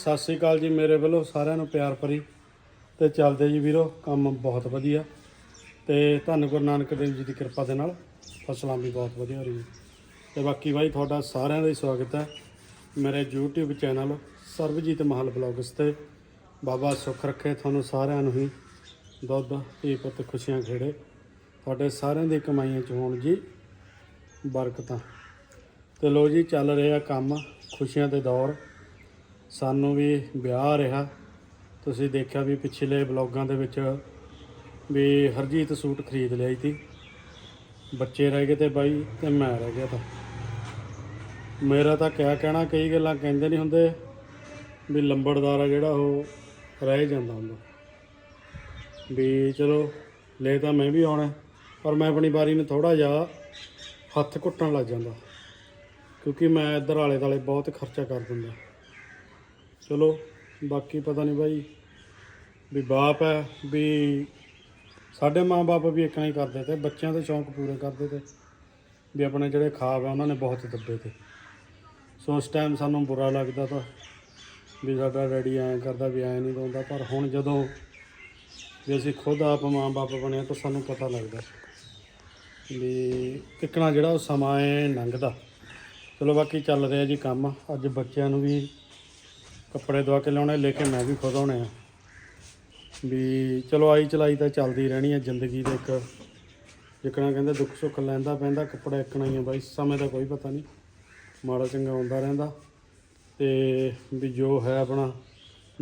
ਸਤਿ ਸ੍ਰੀ ਅਕਾਲ ਜੀ ਮੇਰੇ ਵੱਲੋਂ ਸਾਰਿਆਂ ਨੂੰ ਪਿਆਰ ਭਰੀ ਤੇ ਚੱਲਦੇ ਜੀ ਵੀਰੋ, ਕੰਮ ਬਹੁਤ ਵਧੀਆ ਤੇ ਧੰਨ ਗੁਰੂ ਨਾਨਕ ਦੇਵ ਜੀ ਦੀ ਕਿਰਪਾ ਦੇ ਨਾਲ ਫਸਲਾਂ ਵੀ ਬਹੁਤ ਵਧੀਆ ਹੋ ਰਹੀਆਂ। ਤੇ ਬਾਕੀ ਬਾਈ ਤੁਹਾਡਾ ਸਾਰਿਆਂ ਦਾ ਹੀ ਸਵਾਗਤ ਹੈ ਮੇਰੇ YouTube ਚੈਨਲ ਸਰਬਜੀਤ ਮਹਲ ਬਲੌਗਸ ਤੇ। ਬਾਬਾ ਸੁੱਖ ਰੱਖੇ ਤੁਹਾਨੂੰ ਸਾਰਿਆਂ ਨੂੰ ਹੀ। ਦੁੱਧ ਧੀ ਪੁੱਤ, ਖੁਸ਼ੀਆਂ, ਖੇੜੇ। ਤੁਹਾਡੇ ਸਾਰਿਆਂ ਦੀ ਕਮਾਈਆਂ ਚ ਹੋਣ ਜੀ ਬਰਕਤਾਂ। ਤੇ ਲੋ ਜੀ, ਚੱਲ ਰਿਹਾ ਕੰਮ ਖੁਸ਼ੀਆਂ ਦੇ ਦੌਰ। ਸਾਨੂੰ ਵੀ ਵਿਆਹ ਰਿਹਾ। ਤੁਸੀਂ ਦੇਖਿਆ ਵੀ ਪਿਛਲੇ ਬਲੌਗਾਂ ਦੇ ਵਿੱਚ ਵੀ ਹਰਜੀਤ ਸੂਟ ਖਰੀਦ ਲਿਆ ਸੀ ਬੱਚੇ ਰਹਿ ਗਏ ਤੇ ਬਾਈ ਤੇ ਮੈਂ ਰਹਿ ਗਿਆ ਤਾਂ। ਮੇਰਾ ਤਾਂ ਕਿਆ ਕਹਿਣਾ, ਕਈ ਗੱਲਾਂ ਕਹਿੰਦੇ ਨਹੀਂ ਹੁੰਦੇ ਵੀ ਲੰਬੜਦਾਰ ਆ ਜਿਹੜਾ ਉਹ ਰਹਿ ਜਾਂਦਾ ਹੁੰਦਾ। ਵੀ ਚਲੋ, ਲੈ ਤਾਂ ਮੈਂ ਵੀ ਆਉਣਾ, ਪਰ ਮੈਂ ਆਪਣੀ ਵਾਰੀ ਨੂੰ ਥੋੜਾ ਜਿਹਾ ਹੱਥ ਘੁੱਟਣ ਲੱਗ ਜਾਂਦਾ। ਕਿਉਂਕਿ ਮੈਂ ਇੱਧਰ ਆਲੇ ਦਾਲੇ ਬਹੁਤ ਖਰਚਾ ਕਰ ਦਿੰਦਾ। ਚਲੋ, ਬਾਕੀ ਪਤਾ ਨਹੀਂ ਬਾਈ ਵੀ ਬਾਪ ਹੈ, ਵੀ ਸਾਡੇ ਮਾਂ-ਬਾਪ ਵੀ ਇਕਣਾ ਹੀ ਕਰਦੇ ਤੇ ਬੱਚਿਆਂ ਦੇ ਸ਼ੌਂਕ ਪੂਰੇ ਕਰਦੇ ਤੇ, ਵੀ ਆਪਣੇ ਜਿਹੜੇ ਖਾਬ ਆ ਉਹਨਾਂ ਨੇ ਬਹੁਤ ਦੱਬੇ ਤੇ। ਸੋ ਉਸ ਟਾਈਮ ਸਾਨੂੰ ਬੁਰਾ ਲੱਗਦਾ ਤਾਂ ਵੀ ਸਾਡਾ ਡੈਡੀ ਐਂ ਕਰਦਾ ਵੀ ਐਂ ਨਹੀਂ ਰੋਂਦਾ, ਪਰ ਹੁਣ ਜਦੋਂ ਵੀ ਅਸੀਂ ਖੁਦ ਆਪ ਮਾਂ-ਬਾਪ ਬਣੇ ਤਾਂ ਸਾਨੂੰ ਪਤਾ ਲੱਗਦਾ ਵੀ ਕਿੱਕਣਾ ਜਿਹੜਾ ਉਹ ਸਮਾਂ ਹੈ ਲੰਘਦਾ। ਚਲੋ ਬਾਕੀ ਚੱਲ ਰਿਹਾ ਜੀ ਕੰਮ, ਅੱਜ ਬੱਚਿਆਂ ਨੂੰ ਵੀ ਕੱਪੜੇ ਦਵਾ ਕੇ ਲਿਆਉਣੇ, ਲੈ ਕੇ ਮੈਂ ਵੀ ਖੁਦ ਆਉਣੇ ਆ। ਵੀ ਚਲੋ ਆਈ ਚਲਾਈ ਤਾਂ ਚੱਲਦੀ ਰਹਿਣੀ ਹੈ ਜ਼ਿੰਦਗੀ ਦਾ ਇੱਕ। ਜਿੱਕਣਾ ਕਹਿੰਦੇ ਦੁੱਖ ਸੁੱਖ ਲੈਂਦਾ ਪੈਂਦਾ ਕੱਪੜਾ ਇੱਕਣਾ ਹੀ ਆ ਬਾਈ, ਸਮੇਂ ਦਾ ਕੋਈ ਪਤਾ ਨਹੀਂ। ਮਾੜਾ ਚੰਗਾ ਆਉਂਦਾ ਰਹਿੰਦਾ। ਤੇ ਵੀ ਜੋ ਹੈ ਆਪਣਾ,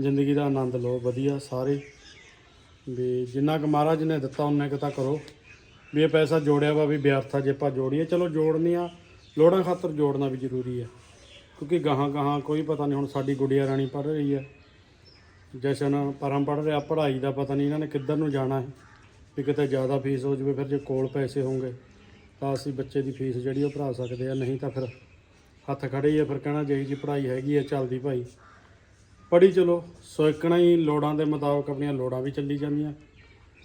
ਜ਼ਿੰਦਗੀ ਦਾ ਆਨੰਦ ਲਓ, ਵਧੀਆ ਸਾਰੇ। ਵੀ ਜਿੰਨਾ ਕੁ ਮਹਾਰਾਜ ਨੇ ਦਿੱਤਾ ਉਹਨੇ ਕੁ ਤਾਂ ਕਰੋ। ਵੀ ਇਹ ਪੈਸਾ ਜੋੜਿਆ ਵਾ, ਵੀ ਵਿਅਰਥਾ ਜੇ ਆਪਾਂ ਜੋੜੀਏ। ਚਲੋ ਜੋੜਨੀਆਂ ਲੋੜਾਂ ਖਾਤਰ ਜੋੜਨਾ ਵੀ ਜ਼ਰੂਰੀ ਹੈ ਕਿਉਂਕਿ ਗਾਹਾਂ ਗਾਹਾਂ ਕੋਈ ਪਤਾ ਨਹੀਂ ਹੁਣ ਸਾਡੀ ਗੁੜੀਆ ਰਾਣੀ ਪੜ੍ਹ ਰਹੀ ਹੈ। ਜਸ਼ਨ ਪਰਮ ਪੜ੍ਹ ਰਿਹਾ, ਪੜ੍ਹਾਈ ਦਾ ਪਤਾ ਨਹੀਂ ਇਹਨਾਂ ਨੇ ਕਿੱਧਰ ਨੂੰ ਜਾਣਾ ਹੈ। ਵੀ ਕਿਤੇ ਜ਼ਿਆਦਾ ਫੀਸ ਹੋ ਜਾਵੇ, ਫਿਰ ਜੇ ਕੋਲ ਪੈਸੇ ਹੋਣਗੇ, ਤਾਂ ਅਸੀਂ ਬੱਚੇ ਦੀ ਫੀਸ ਜਿਹੜੀ ਉਹ ਭਰਾ ਸਕਦੇ ਆ, ਨਹੀਂ ਤਾਂ ਫਿਰ ਹੱਥ ਖੜੇ ਹੀ ਆ, ਫਿਰ ਕਹਿਣਾ ਜਿਹੀ ਜੀ ਪੜ੍ਹਾਈ ਹੈਗੀ ਆ, ਚੱਲਦੀ ਭਾਈ। ਪੜ੍ਹੀ ਚਲੋ ਸੋਇਕਣਾ ਹੀ ਲੋੜਾਂ ਦੇ ਮੁਤਾਬਕ ਆਪਣੀਆਂ ਲੋੜਾਂ ਵੀ ਚੱਲੀ ਜਾਂਦੀਆਂ,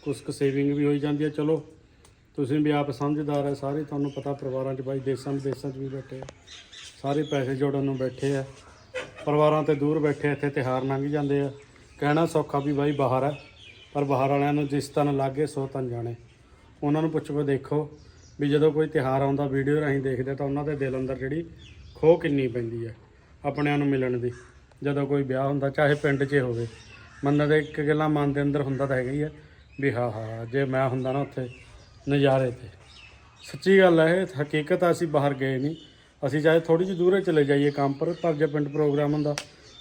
ਕੁਛ ਕੁ ਸੇਵਿੰਗ ਵੀ ਹੋਈ ਜਾਂਦੀ ਹੈ ਚਲੋ, ਤੁਸੀਂ ਵੀ ਆਪ ਸਮਝਦਾਰ ਹੈ ਸਾਰੇ ਤੁਹਾਨੂੰ ਪਤਾ ਪਰਿਵਾਰਾਂ 'ਚ ਬਾਈ ਦੇਸਾਂ ਵਿਦੇਸਾਂ 'ਚ ਵੀ ਬੈਠੇ ਆ। ਸਾਰੇ ਪੈਸੇ ਜੋੜਨ ਨੂੰ ਬੈਠੇ ਆ। ਪਰਿਵਾਰਾਂ ਤੇ ਦੂਰ ਬੈਠੇ ਇੱਥੇ ਤਿਹਾਰ ਲੰਘ ਜਾਂਦੇ ਆ। ਕਹਿਣਾ ਸੌਖਾ ਵੀ ਬਾਈ ਬਾਹਰ ਹੈ ਪਰ ਬਾਹਰ ਵਾਲਿਆਂ ਨੂੰ ਜਿਸ ਤਨ ਲੱਗੇ ਸੋ ਤਨ ਜਾਣੇ। ਉਹਨਾਂ ਨੂੰ ਪੁੱਛ ਕੇ ਦੇਖੋ ਵੀ ਜਦੋਂ ਕੋਈ ਤਿਹਾਰ ਆਉਂਦਾ ਵੀਡੀਓ ਰਾਹੀਂ ਦੇਖਦੇ ਤਾਂ ਉਹਨਾਂ ਦੇ ਦਿਲ ਅੰਦਰ ਜਿਹੜੀ ਖੋਹ ਕਿੰਨੀ ਪੈਂਦੀ ਹੈ ਆਪਣਿਆਂ ਨੂੰ ਮਿਲਣ ਦੀ। ਜਦੋਂ ਕੋਈ ਵਿਆਹ ਹੁੰਦਾ ਚਾਹੇ ਪਿੰਡ 'ਚ ਹੋਵੇ ਮੰਨਦਾ ਤਾਂ ਇੱਕ ਗੱਲਾਂ ਮਨ ਦੇ ਅੰਦਰ ਹੁੰਦਾ ਤਾਂ ਹੈਗਾ ਹੀ ਹੈ ਵੀ ਹਾਂ ਹਾਂ ਜੇ ਮੈਂ ਹੁੰਦਾ ਨਾ ਉੱਥੇ ਨਜ਼ਾਰੇ ਤੇ। ਸੱਚੀ ਗੱਲ ਹੈ ਇਹ ਹਕੀਕਤ ਆ, ਅਸੀਂ ਬਾਹਰ ਗਏ ਨਹੀਂ। ਅਸੀਂ ਚਾਹੇ ਥੋੜੀ ਜਿਹੀ ਦੂਰੇ ਚਲੇ ਜਾਈਏ ਕੰਮ ਪਰ ਪਰ ਜੇ ਪਿੰਡ ਪ੍ਰੋਗਰਾਮ ਹੁੰਦਾ,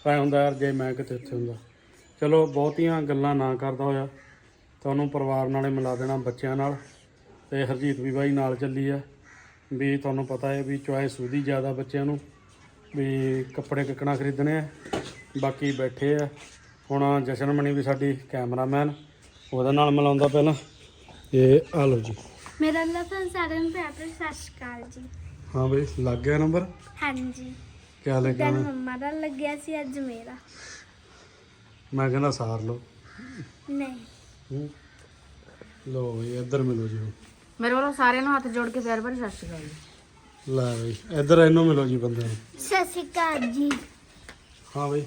ਤਾਂ ਹੁੰਦਾ ਯਾਰ ਜੇ ਮੈਂ ਕਿਤੇ ਉੱਥੇ ਹੁੰਦਾ। ਚਲੋ, ਬਹੁਤੀਆਂ ਗੱਲਾਂ ਨਾ ਕਰਦਾ ਹੋਇਆ। ਤੁਹਾਨੂੰ ਪਰਿਵਾਰ ਨਾਲੇ ਮਿਲਾ ਦੇਣਾ ਬੱਚਿਆਂ ਨਾਲ। ਤੇ ਹਰਜੀਤ ਵੀ ਬਾਈ ਨਾਲ ਚੱਲੀ ਆ। ਵੀ ਤੁਹਾਨੂੰ ਪਤਾ ਹੈ ਵੀ ਚੁਆਇਸ ਉਹਦੀ ਜ਼ਿਆਦਾ ਬੱਚਿਆਂ ਨੂੰ। ਵੀ ਕੱਪੜੇ ਕਿੱਕਣਾ ਖਰੀਦਣੇ ਆ, ਬਾਕੀ ਬੈਠੇ ਆ। ਹੁਣ ਜਸ਼ਨ ਮਣੀ ਵੀ ਸਾਡੀ ਕੈਮਰਾਮੈਨ, ਉਹਦੇ ਨਾਲ ਮਿਲਾਉਂਦਾ ਪਹਿਲਾਂ। ਇਹ ਆ ਲਓ ਜੀ। ਮੇਰਾ ਨਾਮ ਸਾਰਿਆਂ ਨੂੰ ਪਿਆਰ ਭਰੀ ਸਤਿ ਸ਼੍ਰੀ ਅਕਾਲ ਜੀ। ਹਾਂ ਬਈ ਲੱਗ ਗਿਆ ਨੰਬਰ? ਹਾਂਜੀ। ਕਿਆ ਲੈ ਕੇ ਤੈਨੂੰ ਆਉਣਾ ਮੰਮਾ ਦਾ ਲੱਗਿਆ ਸੀ ਅੱਜ ਮੇਰਾ। ਮੈਂ ਕਹਿੰਦਾ ਸਾਰ ਲਓ। ਨਹੀਂ। ਹੂੰ। ਲਓ ਬਈ ਇੱਧਰ ਮਿਲੋ ਜੀ ਹੁਣ। ਮੇਰੇ ਵੱਲੋਂ ਸਾਰਿਆਂ ਨੂੰ ਹੱਥ ਜੋੜ ਕੇ ਪਿਆਰ ਭਰੀ ਸਤਿ ਸ਼੍ਰੀ ਅਕਾਲ ਜੀ। ਲੈ ਬਈ ਇੱਧਰ ਇਹਨੂੰ ਮਿਲੋ ਜੀ ਬੰਦੇ ਨੂੰ। ਸਤਿ ਸ਼੍ਰੀ ਅਕਾਲ ਜੀ। ਹਾਂ ਬਈ।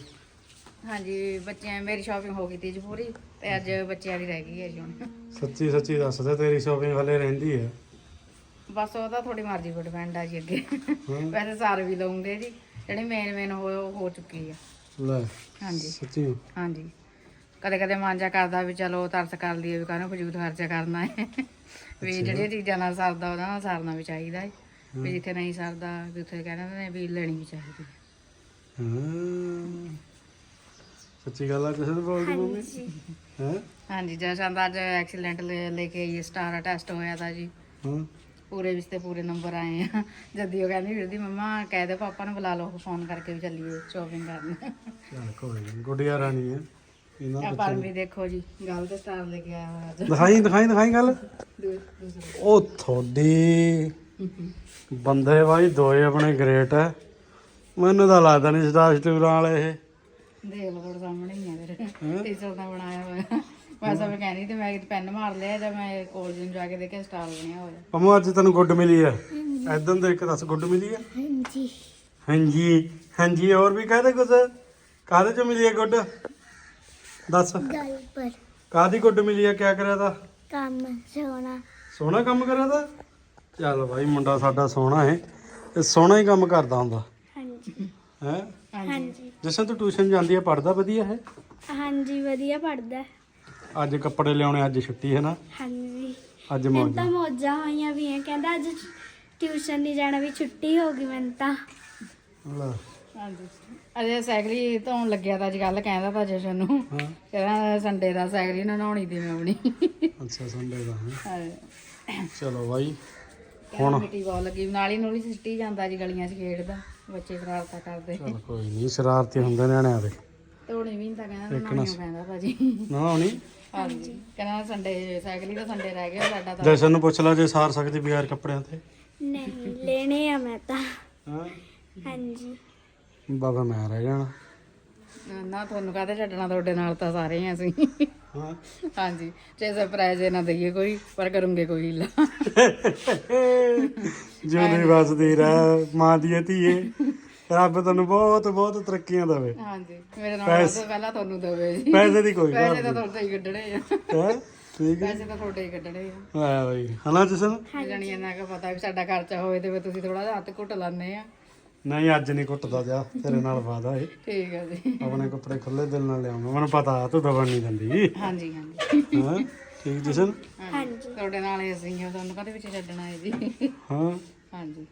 ਹਾਂਜੀ ਬੱਚਿਆਂ ਮੇਰੀ ਸ਼ਾਪਿੰਗ ਹੋ ਗਈ ਤੀ ਜੀ ਪੂਰੀ ਤੇ ਅੱਜ ਬੱਚਿਆਂ ਦੀ ਰਹਿ ਗਈ ਹੈ ਜੀ ਹੁਣ। ਸੱਚੀ ਸੱਚੀ ਦੱਸ ਦੇ ਤੇਰੀ ਸ਼ੋਪਿੰਗ ਹਲੇ ਰਹਿੰਦੀ ਹੈ। ਬਸ ਉਹ ਤਾਂ ਤੁਹਾਡੀ ਮਰਜ਼ੀ ਕੋ ਡਿਪੈਂਡ ਆ ਜੀ ਅੱਗੇ। ਵੈਸੇ ਸਾਰ ਵੀ ਲਵਾਂਗੇ ਜੀ। ਜਿਹੜੀ ਮੇਨ ਮੇਨ ਹੋ ਹੋ ਚੁੱਕੀ ਆ। ਲੈ ਹਾਂਜੀ। ਸੱਚੀ? ਹਾਂਜੀ। ਕਦੇ ਕਦੇ ਮਨ ਜਾ ਕਰਦਾ ਵੀ ਚਲੋ ਤਰਸ ਕਰ ਲਈਏ ਵੀ ਕਾਹਨੂੰ ਫਜ਼ੂਲ ਖਰਚਾ ਕਰਨਾ ਹੈ। ਵੀ ਜਿਹੜੀਆਂ ਚੀਜ਼ਾਂ ਨਾਲ ਸਰਦਾ ਉਹਦਾ ਨਾਲ ਸਰਨਾ ਵੀ ਚਾਹੀਦਾ ਹੈ। ਵੀ ਜਿੱਥੇ ਨਹੀਂ ਸਰਦਾ ਵੀ ਉੱਥੇ ਕਹਿੰਦੇ ਨੇ ਵੀ ਲੈਣੀ ਵੀ ਚਾਹੀਦੀ ਹੈ। ਹਾਂ। ਸੱਚੀ ਗੱਲ ਆ ਕਿਸੇ ਨੂੰ ਬੋਲਦੀ ਮੰਮੀ? ਹੈ? ਹਾਂਜੀ ਜਸ਼ਨ ਦਾ ਅੱਜ ਐਕਸੀਲੈਂਟ ਲੈ ਕੇ ਆਈ ਸਟਾਰ ਟੈਸਟ ਹੋਇਆ ਤਾਂ ਜੀ। ਹਾਂ। ਪੂਰੇ ਵਿੱਚ ਤੇ ਪੂਰੇ ਨੰਬਰ ਆਏ ਆ। ਜੱਦੀ ਉਹ ਕਹਿੰਦੀ ਵੀਰ ਦੀ ਮੰਮਾ ਕਹਿ ਦੇ ਪਾਪਾ ਨੂੰ ਬੁਲਾ ਲਓ ਫੋਨ ਕਰਕੇ ਵੀ ਚੱਲੀਏ ਸ਼ੋਪਿੰਗ ਕਰਨ। ਚੱਲ ਕੋਈ ਨੀ ਗੁੱਡੀਆ ਰਾਣੀ ਹੈ ਇਹਨਾਂ ਆ ਬੱਚਿਆਂ ਪਰ ਵੀ ਦੇਖੋ ਜੀ ਗੱਲ ਤੇ ਸਟਾਰ ਲੈ ਕੇ ਆਇਆ ਹੋਇਆ। ਅੱਜ ਦਿਖਾਈ ਦਿਖਾਈ ਦਿਖਾਈ ਗੱਲ? ਦੂ- ਦੂਸਰਾ। ਉਹ ਤੁਹਾਡੀ ਬੰਦੇ ਬਾਈ ਦੋਏ ਆਪਣੇ ਗ੍ਰੇਟ ਹੈ ਮੈਨੂੰ ਤਾਂ ਲੱਗਦਾ ਨਹੀਂ ਸਟਾਰ ਸਟੂਰਾਂ ਵਾਲੇ ਇਹ। ਦੇਖ ਲਓ ਤੁਹਾਡੇ ਸਾਹਮਣੇ ਹੀ ਆ ਮੇਰੇ। ਟੀਚਰ ਦਾ ਬਣਾਇਆ ਹੋਇਆ। ਮੈਂ ਸਭ ਕਹਿੰਦੀ ਤੇ ਮੈਂ ਕਿਤੇ ਪੈਨ ਮਾਰ ਲਿਆ ਜਾਂ ਮੈਂ ਕਾਲਜ ਨੂੰ ਜਾ ਕੇ ਦੇਖਿਆ ਸਟਾਰ ਬਣਿਆ ਹੋਇਆ। ਅਮੋ ਅੱਜ ਤੈਨੂੰ ਗੁੱਡ ਮਿਲੀ ਹੈ ਐਦਾਂ ਦੇ ਇੱਕ ਦੱਸ ਗੁੱਡ ਮਿਲੀ ਹੈ ਹਾਂਜੀ। ਹਾਂਜੀ ਹਾਂਜੀ ਹੋਰ ਵੀ ਕਹਦੇ ਕੁਝ ਕਾਹਦੇ ਚ ਮਿਲੀ ਹੈ ਗੁੱਡ? ਦੱਸ। ਗੱਲ ਪਰ। ਕਾਹਦੀ ਗੁੱਡ ਮਿਲੀ ਹੈ ਕਿਆ ਕਰਿਆ ਤਾ? ਕੰਮ ਸੋਣਾ ਸੋਹਣਾ ਕੰਮ ਕਰਿਆ ਤਾ? ਚੱਲ ਭਾਈ ਮੁੰਡਾ ਸਾਡਾ ਸੋਹਣਾ ਹੈ ਇਹ ਸੋਹਣਾ ਹੀ ਕੰਮ ਕਰਦਾ ਹੁੰਦਾ। ਹਾਂਜੀ। ਹੈ? ਹਾਂਜੀ। ਜਿਸਨ ਤੂੰ ਟਿਊਸ਼ਨ ਜਾਂਦੀ ਹੈ ਪੜਦਾ ਵਧੀਆ ਹੈ ਹਾਂਜੀ ਵਧੀਆ ਪੜਦਾ ਅੱਜ ਕੱਪੜੇ ਲਿਆਉਣੇ ਅੱਜ ਛੁੱਟੀ ਹੈ ਨਾ? ਹਾਂਜੀ। ਅੱਜ ਮੈਨੂੰ ਮੌਜ ਤਾਂ ਮੌਜਾਂ ਹੋਈਆਂ ਵੀ ਹੈ ਕਹਿੰਦਾ ਅੱਜ ਟਿਊਸ਼ਨ ਨਹੀਂ ਜਾਣਾ ਵੀ ਛੁੱਟੀ ਹੋ ਗਈ ਮੈਨੂੰ ਤਾਂ। ਲੈ, ਹਾਂਜੀ। ਅਜੇ ਸਾਈਕਲ ਹੀ ਧੋਣ ਲੱਗਿਆ ਤਾਂ ਅੱਜ ਕੱਲ ਕਹਿੰਦਾ ਤਾਂ ਜਸ਼ਨ ਨੂੰ। ਹਾਂ। ਕਹਿੰਦਾ ਸੰਡੇ ਦਾ ਸਾਈਕਲ ਹੀ ਨਾ ਨਹਾਉਣੀ ਦੀ ਮੈਂ ਆਪਣੀ। ਅੱਛਾ ਸੰਡੇ ਦਾ ਹੈ। ਹਾਂ। ਚਲੋ ਭਾਈ ਹੁਣ। ਮਿੱਟੀ ਬਹੁਤ ਲੱਗੀ ਨਾਲੀ ਨੂਲੀ ਸਿੱਟੀ ਜਾਂਦਾ ਜੀ ਗਲੀਆਂ 'ਚ ਖੇਡਦਾ ਬੱਚੇ ਸ਼ਰਾਰਤਾਂ ਕਰਦੇ। ਚਲ ਕੋਈ ਨਹੀਂ ਸ਼ਰਾਰਤੀ ਹੁੰਦੇ ਨਿਆਣਿਆਂ ਦੇ। ਧੋਣੀ ਵੀ ਨੀ ਤਾਂ ਕਹਿੰਦਾ ਨਹਾਉਣੀ ਕਹਿੰਦਾ ਭਾਜੀ। ਨਾ ਹੋਣੀ ਹਾਂਜੀ। ਕਹਿੰਦਾ ਸੰਡੇ ਸਾਈਕਲ ਹੀ ਤਾਂ ਸੰਡੇ ਰਹਿ ਗਿਆ ਸਾਡਾ ਤਾਂ ਜੈਸਨ ਨੂੰ ਪੁੱਛ ਲਾ ਜੇ ਸਾਰ ਸਕਦੀ ਬਿਹਾਰ ਕੱਪੜਿਆਂ ਤੇ। ਨਹੀਂ ਲੈਣੇ ਆ ਮੈਂ ਤਾਂ। ਹਾਂ। ਹਾਂਜੀ। ਬਾਬਾ ਮੈਂ ਰਹਿ ਜਾਣਾ। ਨਾ ਤੁਹਾਨੂੰ ਕਾਹਦੇ ਛੱਡਣਾ ਤੁਹਾਡੇ ਨਾਲ ਤਾਂ ਸਾਰੇ ਹੀ ਅਸੀਂ। ਹਾਂ। ਹਾਂਜੀ। ਜੇ ਸਰਪ੍ਰਾਈਜ਼ ਨਾ ਦਈਏ ਕੋਈ ਪਰ ਕਰੂੰਗੇ ਕੋਈ ਹੀਲਾ ਜਿਉਂਦੀ ਵਸਦੀ ਰਹਿ ਮਾਂ ਦੀ ਧੀਏ। ਰੱਬ ਤੈਨੂੰ ਬਹੁਤ ਬਹੁਤ ਤਰੱਕੀਆਂ ਦੇਵੇ। ਹਾਂਜੀ ਮੇਰੇ ਨਾਲ ਤਾਂ ਪਹਿਲਾਂ ਤੁਹਾਨੂੰ ਦਵੇ ਜੀ। ਪੈਸੇ ਦੀ ਕੋਈ ਪੈਸੇ ਗੱਲ ਤਾਂ ਤੁਹਾਡੇ ਹੀ ਕੱਢਣੇ ਆ। ਹੈ? ਠੀਕ ਹੈ। ਪੈਸੇ ਤਾਂ ਤੁਹਾਡੇ ਹੀ ਕੱਢਣੇ ਆ। ਲੈ ਬਈ ਹਨਾ ਜਸਨ? ਜਾਣੀ ਇਹਨਾਂ ਕੋ ਪਤਾ ਵੀ ਸਾਡਾ ਖਰਚਾ ਹੋਵੇ ਤੇ ਫਿਰ ਤੁਸੀਂ ਥੋੜਾ ਜਿਹਾ ਹੱਥ ਘੁੱਟ ਲਾਉਂਦੇ ਆ। ਨਹੀਂ ਅੱਜ ਨਹੀਂ ਕੁੱਟਦਾ ਜਾ ਤੇਰੇ ਨਾਲ ਵਾਦਾ ਹੈ ਠੀਕ ਹੈ ਜੀ। ਆਪਣੇ ਕੱਪੜੇ ਖੁੱਲੇ ਦਿਲ ਨਾਲ ਲਿਆਉਂਗਾ ਮੈਨੂੰ ਪਤਾ ਤੂੰ ਦਬਣ ਨਹੀਂ ਦਿੰਦੀ। ਹਾਂਜੀ ਹਾਂਜੀ। ਹਾਂ? ਠੀਕ ਜਸਨ? ਹਾਂਜੀ ਤੁਹਾਡੇ ਨਾਲ ਹੀ ਅਸੀਂ ਆ ਤੁਹਾਨੂੰ ਕਦੇ ਵਿੱਚ ਛੱਡਣਾ ਹੈ ਜੀ? ਹਾਂ। ਹਾਂਜੀ।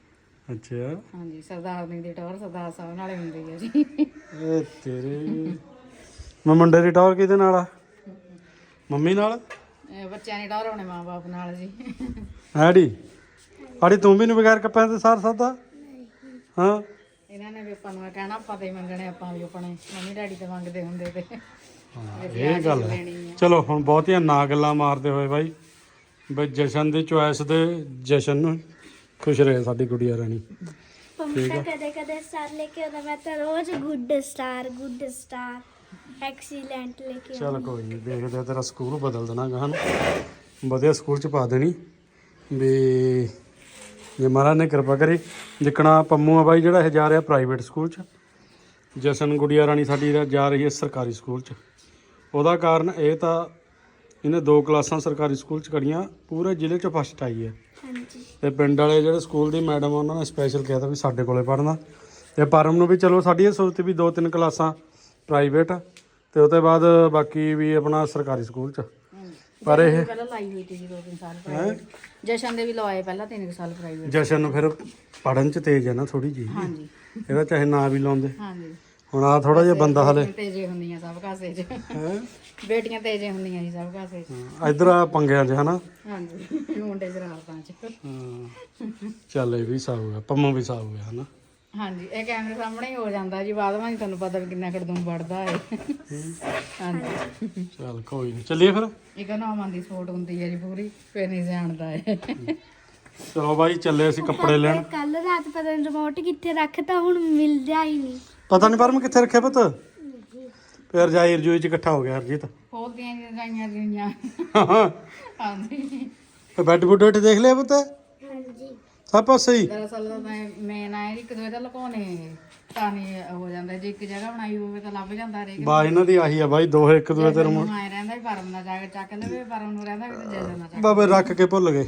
ਅੱਛਾ। ਹਾਂਜੀ ਸਰਦਾਰਨੀ ਦੀ ਟੌਰ ਸਰਦਾਰ ਸਾਹਿਬ ਨਾਲੇ ਹੁੰਦੀ ਹੈ ਜੀ। ਇਹ ਤੇਰੇ। ਮੈਂ ਮੁੰਡੇ ਦੀ ਟੌਰ ਕਿਹਦੇ ਨਾਲ ਆ? ਮੰਮੀ ਨਾਲ? ਇਹ ਬੱਚਿਆਂ ਦੀ ਟੌਰ ਹੋਣੇ ਮਾਂ-ਬਾਪ ਨਾਲ ਜੀ। ਆੜੀ ਆੜੀ ਤੂੰ ਵੀ ਨਹੀਂ ਬਗੈਰ ਕੱਪਿਆਂ ਤੇ ਸਾਰ ਸਕਦਾ? ਹਾਂ। ਇਹਨਾਂ ਨੇ ਵੀ ਆਪਾਂ ਨੂੰ ਕਹਿਣਾ ਆਪਾਂ ਤੇ ਮੰਗਣੇ ਆਪਾਂ ਵੀ ਆਪਣੇ ਮੰਮੀ ਡੈਡੀ ਤੇ ਮੰਗਦੇ ਹੁੰਦੇ ਤੇ। ਇਹ ਗੱਲ ਹੈ। ਚਲੋ ਹੁਣ ਬਹੁਤੀਆਂ ਨਾ ਗੱਲਾਂ ਮਾਰਦੇ ਹੋਏ ਬਾਈ। ਬਈ ਜਸ਼ਨ ਦੀ ਚੁਆਇਸ ਦੇ ਜਸ਼ਨ ਨੂੰ ਖੁਸ਼ ਰਹੇ ਸਾਡੀ ਗੁੜੀਆ ਰਾਣੀ। ਪੰਪਾ ਕਦੇ ਕਦੇ ਸਟਾਰ ਲੈ ਕੇ ਆਉਂਦਾ ਮੈਂ ਤਾਂ ਰੋਜ਼ good star good star excellent ਲੈ ਕੇ ਚਲ ਕੋਈ ਨਹੀਂ ਦੇਖਦੇ ਆ ਤੇਰਾ ਸਕੂਲ ਬਦਲ ਦੇਣਾ ਗਾਂ ਨੂੰ ਵਧੀਆ ਸਕੂਲ ਚ ਪਾ ਦੇਣੀ। ਵੀ ਜੇ ਮਹਾਰਾਜ ਨੇ ਕਿਰਪਾ ਕਰੀ ਜਿੱਕਣਾ ਪੰਮੂ ਆ ਬਾਈ ਜਿਹੜਾ ਇਹ ਜਾ ਰਿਹਾ ਪ੍ਰਾਈਵੇਟ ਸਕੂਲ ਚ। ਜਸ਼ਨ ਗੁੜੀਆ ਰਾਣੀ ਸਾਡੀ ਜਾ ਰਹੀ ਹੈ ਸਰਕਾਰੀ ਸਕੂਲ ਚ। ਉਹਦਾ ਕਾਰਨ ਇਹ ਤਾਂ ਇਹਨੇ ਦੋ ਕਲਾਸਾਂ ਸਰਕਾਰੀ ਸਕੂਲ ਚ ਕਰੀਆਂ ਪੂਰੇ ਜ਼ਿਲ੍ਹੇ ਚ ਫਸਟ ਆਈ ਹੈ। ਹਾਂਜੀ। ਤੇ ਪਿੰਡ ਵਾਲੇ ਜਿਹੜੇ ਸਕੂਲ ਦੀ ਮੈਡਮ ਉਹਨਾਂ ਨੇ ਸਪੈਸ਼ਲ ਕਿਹਾ ਤਾ ਵੀ ਸਾਡੇ ਕੋਲੇ ਪੜ੍ਹਨਾ। ਤੇ ਪਰਮ ਨੂੰ ਵੀ ਚਲੋ ਸਾਡੀ ਇਹ ਸੋਚ ਤੇ ਵੀ ਦੋ ਤਿੰਨ ਕਲਾਸਾਂ ਪ੍ਰਾਈਵੇਟ ਤੇ ਉਹ ਤੋਂ ਬਾਅਦ ਬਾਕੀ ਵੀ ਆਪਣਾ ਸਰਕਾਰੀ ਸਕੂਲ ਚ। ਪਰ ਇਹ ਪਹਿਲਾਂ ਲਾਈ ਹੋਈ ਸੀ ਜੀ ਦੋ ਤਿੰਨ ਸਾਲ ਪ੍ਰਾਈਵੇਟ ਜਸ਼ਨ ਦੇ ਵੀ ਲਵਾਏ ਪਹਿਲਾਂ ਤਿੰਨ ਕੁ ਸਾਲ ਪ੍ਰਾਈਵੇਟ ਜਸ਼ਨ ਨੂੰ ਫਿਰ ਪੜਨ ਚ ਤੇਜ਼ ਹੈ ਨਾ ਥੋੜੀ ਜੀ ਹਾਂਜੀ। ਇਹਦਾ ਚਾਹੇ ਨਾ ਵੀ ਲਾਉਂਦੇ। ਹਾਂਜੀ। ਹੁਣ ਆ ਥੋੜਾ ਜਿਹਾ ਬੰਦਾ ਹਲੇ। ਤੇਜੇ ਹੁੰਦੀਆਂ ਸਭ ਕਾਸੇ 'ਚ। ਹੈ? ਬੇਟੀਆਂ ਤੇਜੇ ਹੁੰਦੀਆਂ ਜੀ ਸਭ ਕਾਸੇ 'ਚ। ਇਧਰ ਆ ਪੰਗਿਆਂ 'ਚ ਹਨਾ? ਹਾਂਜੀ ਮੁੰਡੇ ਜਰਾਰਤਾਂ 'ਚ। ਹਾਂ। ਚੱਲ ਇਹ ਵੀ ਸਾਊ ਹੈ ਪੰਮੂ ਵੀ ਸਾਊ ਹੈ ਹਨਾ? ਹਾਂਜੀ ਇਹ ਕੈਮਰੇ ਸਾਹਮਣੇ ਹੀ ਹੋ ਜਾਂਦਾ ਜੀ ਬਾਅਦ ਵਿੱਚ ਤੁਹਾਨੂੰ ਪਤਾ ਵੀ ਕਿੰਨਾ ਖੜਦੂੰ ਵੜਦਾ ਹੈ ਹਾਂਜੀ। ਚੱਲ ਕੋਈ ਨਹੀਂ ਚੱਲੀਏ ਫਿਰ। ਇੱਕ ਨੌਵਾਂ ਦੀ ਸਪੋਰਟ ਹੁੰਦੀ ਹੈ ਜੀ ਪੂਰੀ ਫਿਰ ਨਹੀਂ ਜਾਣਦਾ ਹੈ ਚਲੋ ਬਾਈ ਚੱਲੇ ਅਸੀਂ ਕੱਪੜੇ ਲੈਣ। ਕੱਲ ਰਾਤ ਪਤਾ ਨਹੀਂ ਰਿਮੋਟ ਕਿੱਥੇ ਰੱਖਤਾ ਹੁਣ ਮਿਲਦਾ ਹੀ ਨਹੀਂ ਪਤਾ ਨਹੀਂ ਪਰਮ ਕਿੱਥੇ ਰੱਖਿਆ ਪੁੱਤ? ਫਿਰ ਜਾਈ ਰਜੋਈ ਚ ਇਕੱਠਾ ਹੋ ਗਿਆ ਹਰਜੀਤ। ਖੋਲਦੀਆਂ ਜੀ ਗਾਈਆਂ ਦੀਆਂ ਹਾਂਜੀ ਤੇ ਬੈੱਡ ਬੁੱਡ ਉੱਠ ਦੇਖ ਲਿਆ ਪੁੱਤ? ਹਾਂਜੀ। ਸਭ ਪਾਸੇ ਹੀ? ਦਰਅਸਲ ਤਾਂ ਮੈਂ ਆਇਆ ਇੱਕ ਦਾ ਲੁਕਾਉਣੇ ਤਾਂ ਨਹੀਂ ਹੋ ਜਾਂਦਾ ਜੇ ਇੱਕ ਜਗ੍ਹਾ ਬਣਾਈ ਹੋਵੇ ਤਾਂ ਲੱਭ ਜਾਂਦਾ ਹਰੇਕ ਬਾ ਇਹਨਾਂ ਦੀ ਆਹੀ ਆ ਬਾਈ ਦੋ ਇੱਕ ਦੂਏ ਤੇ ਰਿਮੋਟ ਆਏ ਰਹਿੰਦਾ ਵੀ ਪਰਮ ਨਾ ਜਾ ਕੇ ਚੱਕ ਲਵੇ ਪਰਮ ਨੂੰ ਰਹਿੰਦਾ ਵੀ ਤੇ ਜੈਜਾ ਨਾ ਚੱਕ ਬਾਬੇ ਰੱਖ ਕੇ ਭੁੱਲ ਗਏ।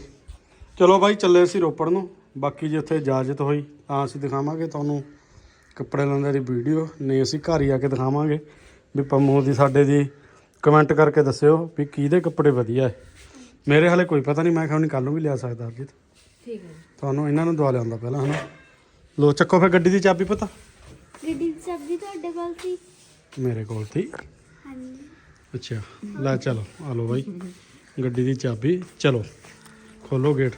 ਚਲੋ ਬਾਈ ਚੱਲੇ ਅਸੀਂ ਰੋਪੜ ਨੂੰ। ਬਾਕੀ ਜੇ ਉੱਥੇ ਇਜਾਜ਼ਤ ਹੋਈ ਤਾਂ ਅਸੀਂ ਦਿਖਾਵਾਂਗੇ ਤੁਹਾਨੂੰ। ਕੱਪੜੇ ਲੈਣ ਦੀ ਵੀਡੀਓ ਨਹੀਂ ਅਸੀਂ ਘਰ ਹੀ ਆ ਕੇ ਦਿਖਾਵਾਂਗੇ। ਵੀ ਪੰਮੂ ਦੀ ਸਾਡੇ ਦੀ ਕਮੈਂਟ ਕਰਕੇ ਦੱਸਿਓ ਵੀ ਕਿਹਦੇ ਕੱਪੜੇ ਵਧੀਆ ਹੈ। ਮੇਰੇ ਹਾਲੇ ਕੋਈ ਪਤਾ ਨਹੀਂ ਮੈਂ ਕਿਹਾ ਕੱਲ ਨੂੰ ਵੀ ਲਿਆ ਸਕਦਾ ਅਰਜੀਤ। ਠੀਕ ਹੈ। ਤੁਹਾਨੂੰ ਇਹਨਾਂ ਨੂੰ ਦਵਾ ਲਿਆਉਂਦਾ ਪਹਿਲਾਂ ਹਨਾ? ਲੋ ਚੱਕੋ ਫਿਰ ਗੱਡੀ ਦੀ ਚਾਬੀ ਪਤਾ। ਗੱਡੀ ਦੀ ਸਬਜ਼ੀ ਤੁਹਾਡੇ ਕੋਲ ਸੀ? ਮੇਰੇ ਕੋਲ ਸੀ। ਹਾਂਜੀ। ਅੱਛਾ ਲੈ ਚਲੋ ਆ ਲਓ ਬਾਈ। ਗੱਡੀ ਦੀ ਚਾਬੀ ਚਲੋ ਖੋਲੋ ਗੇਟ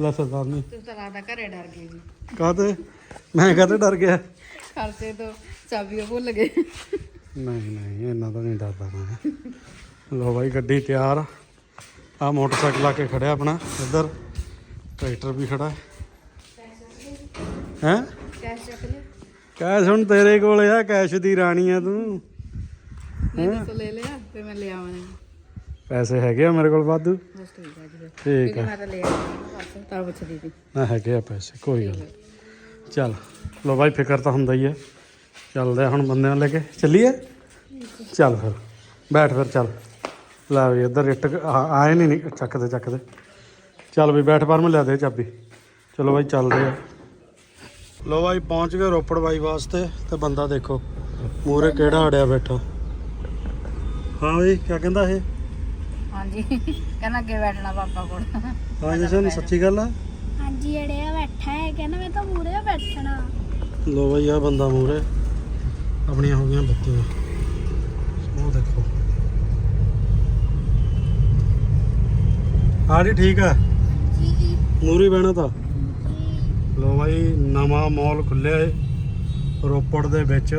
ਲੈ ਸਰਦਾਰ ਨੇ। ਤੁਸੀਂ ਤਾਂ ਲੱਗਦਾ ਘਰੇ ਡਰ ਗਏ ਜੀ ਕਾਹਤੇ? ਮੈਂ ਕਾਹਤੇ ਡਰ ਗਿਆ? ਖਰਚੇ ਤੋਂ ਚਾਬੀਆਂ ਭੁੱਲ ਗਏ। ਨਹੀਂ ਨਹੀਂ ਇੰਨਾ ਤਾਂ ਨਹੀਂ ਡਰਦਾ ਮੈਂ। ਲੋ ਬਾਈ ਗੱਡੀ ਤਿਆਰ। ਆ ਆਹ ਮੋਟਰਸਾਈਕਲ ਆ ਕੇ ਖੜਿਆ ਆਪਣਾ ਇੱਧਰ। ਟਰੈਕਟਰ ਵੀ ਖੜਾ ਹੈ। ਹੈ? ਕੈਸ਼ ਹੁਣ ਤੇਰੇ ਕੋਲ ਆ ਕੈਸ਼ ਦੀ ਰਾਣੀ ਆ ਤੂੰ। ਨਹੀਂ ਦੱਸੋ ਲੈ ਲਿਆ ਤੇ ਮੈਂ ਲਿਆ ਆਵਾਂ। ਪੈਸੇ ਹੈਗੇ ਆ ਮੇਰੇ ਕੋਲ ਵਾਧੂ? ਬਸ ਠੀਕ ਜੀ। ਆ। ਮੈਂ ਤਾਂ ਲੈ ਆਈ ਪਰਸੋਂ ਤਾਂ ਪੁੱਛਦੀ ਸੀ। ਨਾ ਹੈਗੇ ਆ ਪੈਸੇ ਕੋਈ ਗੱਲ ਨਹੀਂ। ਚੱਲ ਲੋ ਬਾਈ ਫਿਕਰ ਤਾਂ ਹੁੰਦਾ ਹੀ ਹੈ ਚੱਲਦੇ ਆ ਹੁਣ ਬੰਦਿਆਂ ਨੂੰ ਲੈ ਕੇ। ਚੱਲੀਏ? ਚੱਲ ਫਿਰ ਬੈਠ ਫਿਰ ਚੱਲ। ਲੈ ਵੀ ਇੱਧਰ ਇੱਟ ਆ- ਆਏ ਨਹੀਂ ਨਹੀਂ ਚੱਕਦੇ ਚੱਕਦੇ। ਚੱਲ ਵੀ ਬੈਠ ਪਰ ਮੈਂ ਲਿਆ ਦੇ ਚਾਬੀ। ਚਲੋ ਬਾਈ ਚੱਲਦੇ ਆ। ਲੋ ਬਾਈ ਪਹੁੰਚ ਗਏ ਰੋਪੜ ਬਾਈ ਵਾਸਤੇ ਤੇ ਬੰਦਾ ਦੇਖੋ ਮੂਰੇ ਕਿਹੜਾ ਅੜਿਆ ਬੈਠਾ। ਹਾਂ ਬਈ ਕੀ ਕਹਿੰਦਾ ਇਹ? ਹਾਂਜੀ। ਕਹਿੰਦਾ ਅੱਗੇ ਬੈਠਣਾ ਪਾਪਾ ਕੋਲ। ਹਾਂ ਜਸ਼ਨ ਸੱਚੀ ਗੱਲ ਆ? ਹਾਂਜੀ ਅੜਿਆ ਬੈਠਾ ਹੈ ਕਹਿੰਦਾ ਮੈਂ ਤਾਂ ਮੂਰੇ ਬੈਠਣਾ। ਲੋ ਬਈ ਆ ਬੰਦਾ ਮੂਰੇ ਆਪਣੀਆਂ ਹੋ ਗਈਆਂ ਬੱਤੀਆਂ। ਉਹ ਦੇਖੋ। ਹਾਂ ਜੀ ਠੀਕ ਆ? ਜੀ ਮੂਰੀ ਬਹਿਣਾ ਤਾਂ। ਲੋ ਬਾਈ ਨਵਾਂ ਮਾਲ ਖੁੱਲਿਆ ਏ ਰੋਪੜ ਦੇ ਵਿੱਚ।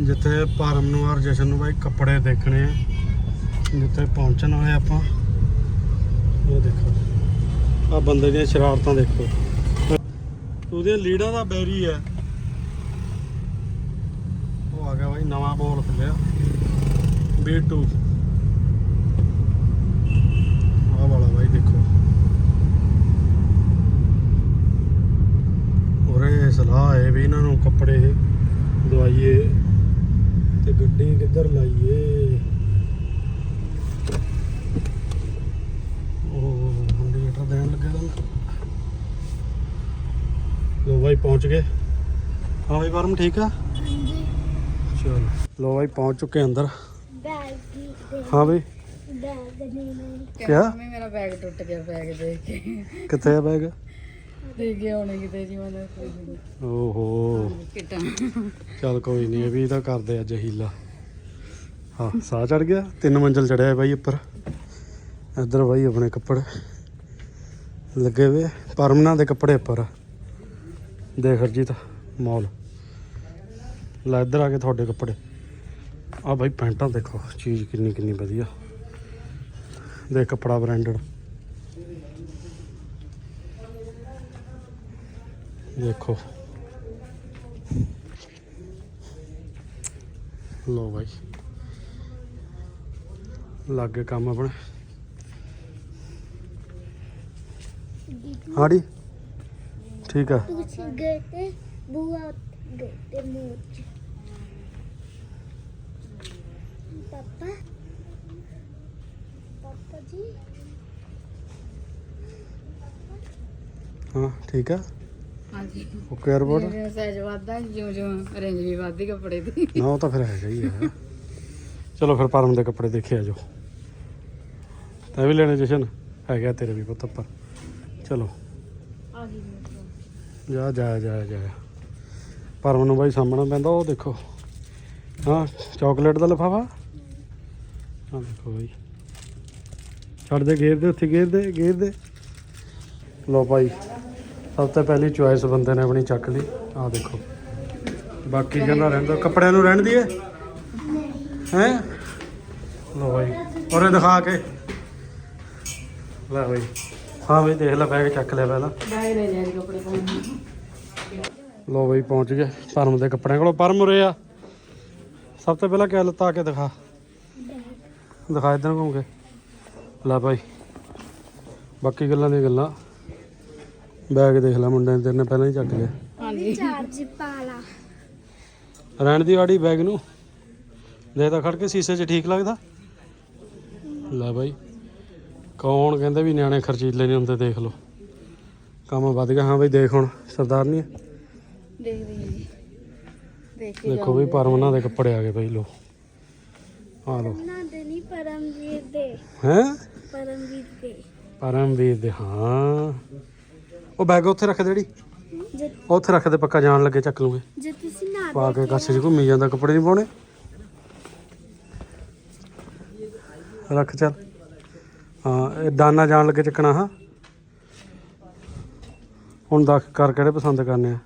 ਜਿੱਥੇ ਪਰਮ ਨੂੰ ਔਰ ਜਸ਼ਨ ਨੂੰ ਬਾਈ ਕੱਪੜੇ ਦੇਖਣੇ ਆ। ਜਿੱਥੇ ਪਹੁੰਚਣ ਵਾਲੇ ਆਪਾਂ। ਉਹ ਦੇਖੋ। ਆ ਬੰਦੇ ਦੀਆਂ ਸ਼ਰਾਰਤਾਂ ਦੇਖੋ। ਉਹਦੀਆਂ ਲੀਡਾਂ ਦਾ ਬੈਰੀ ਹੈ ਉਹ ਆ ਗਿਆ ਬਾਈ, ਨਵਾਂ ਮਾਲ ਖੁੱਲਿਆ B2 ਆਹ ਵਾਲਾ ਬਾਈ ਦੇਖੋ। ਉਰੇ ਸਲਾਹ ਹੈ ਵੀ ਇਹਨਾਂ ਨੂੰ ਕੱਪੜੇ ਦਵਾਈਏ ਤੇ ਗੱਡੀ ਕਿੱਧਰ ਲਾਈਏ ਉਹ ਇੰਡੀਕੇਟਰ ਦੇਣ ਲੱਗੇ ਤਾਂ ਲੋ ਬਾਈ ਪਹੁੰਚ ਗਏ। ਹਾਂ ਬਾਈ ਪਰਮ ਠੀਕ ਆ? ਹਾਂਜੀ। ਚਲ। ਲੋ ਬਾਈ ਪਹੁੰਚ ਚੁੱਕੇ ਅੰਦਰ। ਬੈਗ ਦੀ ਦੇ। ਹਾਂ ਬਈ। ਬੈਗ ਨਹੀਂ ਨਹੀਂ ਕਿਆ? ਮੰਮੀ ਮੇਰਾ ਬੈਗ ਟੁੱਟ ਗਿਆ ਬੈਗ ਦੇਖ ਕੇ। ਕਿੱਥੇ ਆ ਬੈਗ? ਦੇਖ ਕੇ ਆਉਣੇ ਕਿਤੇ ਜੀ ਮੈਂ ਓਹੋ। ਕਿਟਾ। ਚੱਲ ਕੋਈ ਨਹੀਂ ਵੀ ਤਾਂ ਕਰਦੇ ਅੱਜ ਹੀਲਾ ਹਾਂ ਸਾਹ ਚੜ ਗਿਆ? ਤਿੰਨ ਮੰਜ਼ਲ ਚੜਿਆ ਬਾਈ ਉੱਪਰ। ਇੱਧਰ ਬਾਈ ਆਪਣੇ ਕੱਪੜੇ। ਲੱਗੇ ਵੇ ਪਰਮਨਾ ਦੇ ਕੱਪੜੇ ਉੱਪਰ। ਆ। ਦੇਖ ਹਰਜੀਤ ਮੌਲ। ਲੈ ਇੱਧਰ ਆ ਕੇ ਤੁਹਾਡੇ ਕੱਪੜੇ। ਆ ਬਾਈ ਪੈਂਟਾਂ ਦੇਖੋ ਚੀਜ਼ ਕਿੰਨੀ ਕਿੰਨੀ ਵਧੀਆ। ਦੇਖ ਕੱਪੜਾ ਬ੍ਰਾਂਡਡ ਦੇਖੋ। ਲੋ ਬਾਈ। ਲੱਗ ਕੰਮ ਆਪਣੇ। ਹਾੜੀ ਠੀਕ ਆ। ਕੁਛ ਗਏ ਤੇ ਬੁਆ ਗਏ ਤੇ ਮੋਚ ਪਾਪਾ? ਪਾਪਾ ਜੀ? ਹਾਂ ਠੀਕ ਆ। ਹਾਂਜੀ। ਓਕੇ 에어ਪੋਰਟ ਜਿਵੇਂ ਸਾਈਜ਼ ਵੱਧਦਾ ਜਿਉਂ ਜਿਉਂ ਰੇਂਜ ਵੀ ਵੱਧਦੀ ਕੱਪੜੇ ਦੀ। ਨਾ ਉਹ ਤਾਂ ਫਿਰ ਹੈਗਾ ਹੀ ਆ। ਚਲੋ ਫਿਰ ਪਰਮ ਦੇ ਕੱਪੜੇ ਦੇਖੇ ਆ ਜੋ। ਤੈਂ ਵੀ ਲੈਣੇ ਜਸ਼ਨ। ਹੈਗਾ ਤੇਰੇ ਵੀ ਪੁੱਤ ਉੱਪਰ ਚਲੋ। ਆ ਗਈ ਜਾ। ਜਾ ਜਾ ਜਾ ਪਰਮ ਨੂੰ ਬਾਈ ਸਾਹਮਣਾ ਪੈਂਦਾ, ਉਹ ਦੇਖੋ। ਹਾਂ ਚਾਕਲੇਟ ਦਾ ਲਿਫਾਫਾ? ਹਾਂ ਦੇਖੋ ਬਾਈ। ਛੱਡ ਦੇ, ਗੇਰ ਦੇ ਉੱਥੇ, ਗੇਰ ਦੇ ਗੇਰ ਦੇ। ਲੋ ਭਾਈ ਸਭ ਤੋਂ ਪਹਿਲੀ ਚੁਆਇਸ ਬੰਦੇ ਨੇ ਆਪਣੀ ਚੱਕ ਲਈ। ਆਹ ਦੇਖੋ। ਬਾਕੀ ਕਹਿੰਦਾ ਰਹਿੰਦਾ ਕੱਪੜਿਆਂ ਨੂੰ ਰਹਿਣ ਦੀਏ? ਹੈ? ਲੋ ਭਾਈ ਔਰੇ ਦਿਖਾ ਕੇ। ਲੈ ਭਾਈ ਹਾਂ ਭਾਈ ਦੇਖ ਲੈ ਬੈਗ ਚੱਕ ਲਿਆ ਪਹਿਲਾਂ। ਬੈਗ ਲੈ ਜਾ ਕੱਪੜੇ ਪਾਉਣ। ਲੋ ਬਈ ਪਹੁੰਚ ਗਏ। ਪਰਮ ਦੇ ਕੱਪੜਿਆਂ ਕੋਲੋਂ। ਪਰਮ ਉਰੇ ਆ। ਸਭ ਤੋਂ ਪਹਿਲਾਂ ਕਿਆ ਲੱਤਾ ਕੇ ਦਿਖਾ। ਦਿਖਾ ਇਧਰ ਘੁੰਮ ਕੇ। ਲੈ ਭਾਈ ਬਾਕੀ ਗੱਲਾਂ ਦੀਆਂ ਗੱਲਾਂ। ਬੈਗ ਦੇਖ ਲੈ ਮੁੰਡੇ ਨੇ ਤੇਰੇ ਨੇ ਪਹਿਲਾਂ ਹੀ ਚੱਕ ਲਿਆ। ਹਾਂਜੀ। ਚਾਰਜ ਪਾ ਲਾ ਰਹਿਣ ਦੀ ਵਾੜੀ ਬੈਗ ਨੂੰ। ਤਾਂ ਖੜ ਕੇ ਸੀਸੇ 'ਚ ਠੀਕ ਲੱਗਦਾ। ਲੈ ਭਾਈ ਕੌਣ ਕਹਿੰਦੇ ਵੀ ਨਿਆਣੇ ਖਰਚੀਲੇ ਨਹੀਂ ਹੁੰਦੇ ਦੇਖ ਲਓ। ਕੰਮ ਵੱਧ ਗਿਆ ਹਾਂ ਬਈ ਦੇਖ ਹੁਣ ਸਰਦਾਰ ਨਹੀਂ ਦੇਖਦੇ ਜੀ। ਦੇਖ ਕੇ ਦੇਖੋ ਵੀ ਪਰਮਨਾਂ ਦੇ ਕੱਪੜੇ ਆ ਗਏ ਬਈ ਲੋ ਆ ਲੋ ਨਾ ਦੇ ਨਹੀਂ ਪਰਮਵੀਰ ਦੇ। ਹੈ? ਪਰਮਵੀਰ ਦੇ। ਪਰਮਵੀਰ ਦੇ ਹਾਂ। ਉਹ ਬੈਗ ਉੱਥੇ ਰੱਖ ਦੇ ਜਿਹੜੀ ਉੱਥੇ ਰੱਖ ਦੇ ਪੱਕਾ ਜਾਣ ਲੱਗੇ ਚੱਕ ਲੂਗੇ। ਜੇ ਤੁਸੀਂ ਨਾ ਪਾ ਕੇ ਕੱਛ 'ਚ ਘੁੰਮੀ ਜਾਂਦਾ ਕੱਪੜੇ ਨਹੀਂ ਪਾਉਣੇ। ਰੱਖ ਚੱਲ। ਹਾਂ ਇਹ ਦਾਨਾ ਜਾਣ ਲੱਗੇ ਚੱਕਣਾ ਹਾਂ। ਹੁਣ ਦੱਸ ਕਰ ਕਿਹੜੇ ਪਸੰਦ ਕਰਨੇ ਆ?